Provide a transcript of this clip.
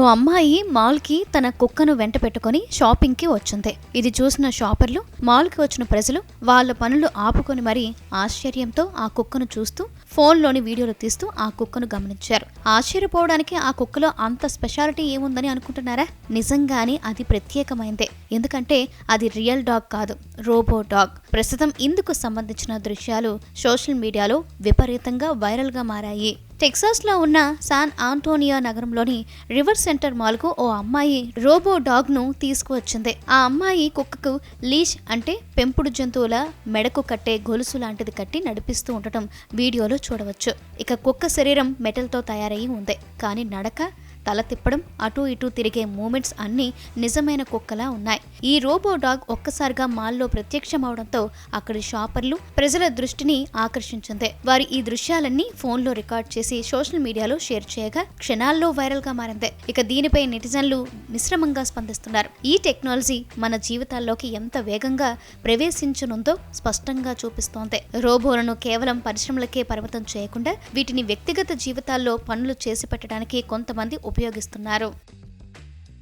ఓ అమ్మాయి మాల్కి తన కుక్కను వెంట పెట్టుకుని షాపింగ్కి వచ్చింది. ఇది చూసిన షాపర్లు మాల్కి వచ్చిన ప్రజలు వాళ్ళ పనులు ఆపుకొని మరీ ఆశ్చర్యంతో ఆ కుక్కను చూస్తూ ఫోన్లోని వీడియోలు తీస్తూ ఆ కుక్కను గమనించారు. ఆశ్చర్యపోవడానికి ఆ కుక్కలో అంత స్పెషాలిటీ ఏముందని అనుకుంటున్నారా? నిజంగానే అది ప్రత్యేకమైందే. ఎందుకంటే అది రియల్ డాగ్ కాదు రోబో డాగ్. ప్రస్తుతం ఇందుకు సంబంధించిన దృశ్యాలు సోషల్ మీడియాలో విపరీతంగా వైరల్గా మారాయి. టెక్సాస్లో ఉన్న శాన్ ఆంటోనియా నగరంలోని రివర్ సెంటర్ మాల్కు ఓ అమ్మాయి రోబో డాగ్ను తీసుకువచ్చింది. ఆ అమ్మాయి కుక్కకు లీష్ అంటే పెంపుడు జంతువుల మెడకు కట్టే గొలుసు లాంటిది కట్టి నడిపిస్తూ ఉండటం వీడియోలో చూడవచ్చు. ఇక కుక్క శరీరం మెటల్తో తయారయ్యి ఉంది. కానీ నడక తల తిప్పడం అటూ ఇటూ తిరిగే మూమెంట్స్ అన్నీ నిజమైన కుక్కలా ఉన్నాయి. ఈ రోబో డాగ్ ఒక్కసారిగా మాల్లో ప్రత్యక్షమవడంతో అక్కడి షాపర్లు ప్రజల దృష్టిని ఆకర్షించింది. వారి ఈ దృశ్యాలన్నీ ఫోన్లో రికార్డ్ చేసి సోషల్ మీడియాలో షేర్ చేయగా క్షణాల్లో వైరల్గా మారింది. ఇక దీనిపై నెటిజన్లు మిశ్రమంగా స్పందిస్తున్నారు. ఈ టెక్నాలజీ మన జీవితాల్లోకి ఎంత వేగంగా ప్రవేశించనుందో స్పష్టంగా చూపిస్తోంది. రోబోలను కేవలం పరిశ్రమలకే పరిమితం చేయకుండా వీటిని వ్యక్తిగత జీవితాల్లో పనులు చేసి పెట్టడానికి కొంతమంది ఉపయోగిస్తున్నారు.